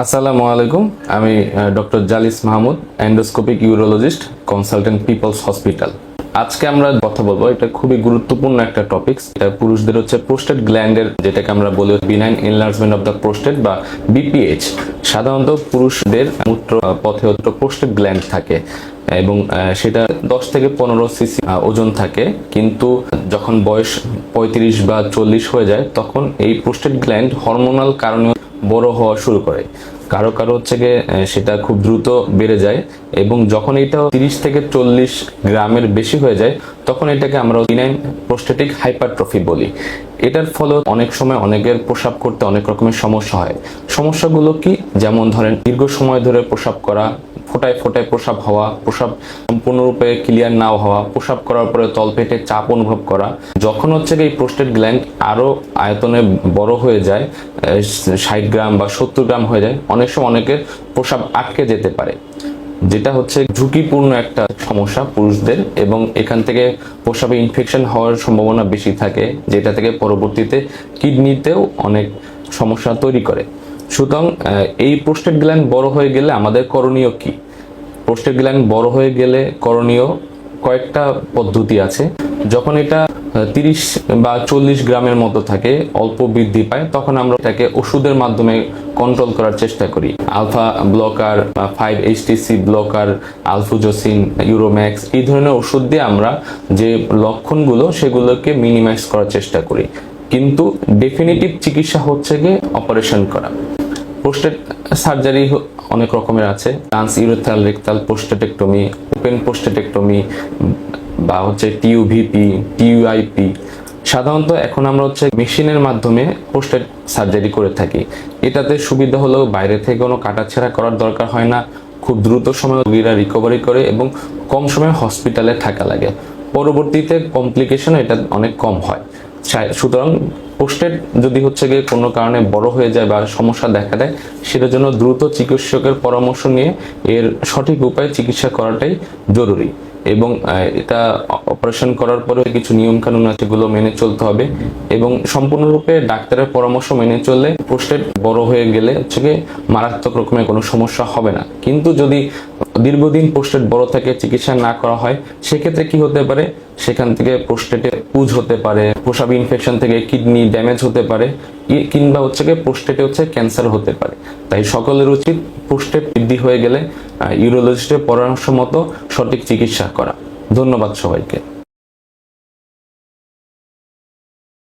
আসসালামু আলাইকুম। আমি doctor Jalis Mahmud endoscopic urologist consultant People's hospital আজকে আমরা কথা বলব, এটা খুবই গুরুত্বপূর্ণ একটা টপিকস এটা পুরুষদের হচ্ছে প্রোস্টেট গ্ল্যান্ডের যেটাকে আমরা বলি benign enlargement of the prostate বা বিপিএইচ সাধারণত পুরুষদের মূত্র পথে হচ্ছে প্রোস্টেট গ্ল্যান্ড থাকে এবং সেটা দশ থেকে পনেরো সিসি ওজন থাকে। কিন্তু যখন বয়স পঁয়ত্রিশ বা চল্লিশ হয়ে যায়, তখন এই প্রোস্টেট গ্ল্যান্ড হরমোনাল কারণে বড় হওয়া শুরু করে। কারও কারও হচ্ছে গিয়ে সেটা খুব দ্রুত বেড়ে যায় এবং যখন এটা তিরিশ থেকে চল্লিশ গ্রামের বেশি হয়ে যায়, তখন এটাকে আমরা বিনাইন প্রোস্টেটিক হাইপারট্রফি বলি। এটার ফলে অনেক সময় অনেকের প্রসাব করতে অনেক রকমের সমস্যা হয়। সমস্যাগুলো কি? যেমন ধরেন, দীর্ঘ সময় ধরে প্রসাব করা ফোটায় ফোটায় প্রসাব হওয়া, প্রসাব সম্পূর্ণরূপে ক্লিয়ার নাও হওয়া, প্রসাব করার পরে তলপেটে চাপ অনুভব করা। যখন হচ্ছে এই প্রোস্টেট গ্ল্যান্ড আরও আয়তনে বড় হয়ে যায় ষাট গ্রাম বা সত্তর গ্রাম হয়ে যায়, অনেক সময় অনেকের প্রসাব আটকে যেতে পারে। যেটা হচ্ছে ঝুঁকিপূর্ণ একটা সমস্যা পুরুষদের এবং এখান থেকে প্রসাবে ইনফেকশন হওয়ার সম্ভাবনা বেশি থাকে, যেটা থেকে পরবর্তীতে কিডনিতেও অনেক সমস্যা তৈরি করে। সুতরাং এই প্রোস্টেট গ্ল্যান্ড বড় হয়ে গেলে আমাদের করণীয় কি? প্রোস্টেট গ্ল্যান্ড বড় হয়ে গেলে করণীয় কয়েকটা পদ্ধতি আছে। যখন এটা তিরিশ বা চল্লিশ গ্রামের মতো থাকে, অল্প বৃদ্ধি পায়, তখন আমরা এটাকে ওষুধের মাধ্যমে কন্ট্রোল করার চেষ্টা করি। আলফা ব্লকার বা five HTC blocker, alfuzosin, Uromax, এই ধরনের ওষুধ দিয়ে আমরা যে লক্ষণগুলো, সেগুলোকে মিনিমাইজ করার চেষ্টা করি। কিন্তু ডেফিনিটিভ চিকিৎসা হচ্ছে গিয়ে অপারেশন করা। প্রোস্টেট সার্জারি অনেক রকমের আছে। Trans urethral rectal prostatectomy open prostatectomy বা হচ্ছে টিউভিপি টিউআইপি সাধারণত এখন আমরা হচ্ছে মেশিনের মাধ্যমে প্রোস্টেট সার্জারি করে থাকি। এটাতে সুবিধা হলো বাইরে থেকে কোনো কাটাছেঁড়া করার দরকার হয় না। খুব দ্রুত সময় রোগীরা রিকভারি করে এবং কম সময় হসপিটালে থাকা লাগে। পরবর্তীতে কমপ্লিকেশন এটা অনেক কম হয়। সুতরাং পোস্টেড যদি হচ্ছে গিয়ে কোনো কারণে বড় হয়ে যায় বা সমস্যা দেখা দেয়, সেটার জন্য দ্রুত চিকিৎসকের পরামর্শ নিয়ে এর সঠিক উপায়ে চিকিৎসা করাটাই জরুরি। এবং এটা অপারেশন করার পরে কিছু নিয়ম কানুন আছে যেগুলো মেনে চলতে হবে এবং সম্পূর্ণরূপে ডাক্তারের পরামর্শ মেনে চললে পোস্টেড বড় হয়ে গেলে হচ্ছে গিয়ে মারাত্মক রকমের কোনো সমস্যা হবে না। কিন্তু যদি দীর্ঘদিন পোস্টেড বড় থাকে চিকিৎসা না করা হয়, সেক্ষেত্রে কি হতে পারে? সেখান থেকে প্রোস্টেটে পুজ হতে পারে, প্রসাব ইনফেকশন থেকে কিডনি ড্যামেজ হতে পারে কিংবা হচ্ছে গিয়ে প্রোস্টেটে হচ্ছে ক্যান্সার হতে পারে। তাই সকলের উচিত প্রোস্টেট বৃদ্ধি হয়ে গেলে ইউরোলজিস্টের পরামর্শ মতো সঠিক চিকিৎসা করা। ধন্যবাদ সবাইকে।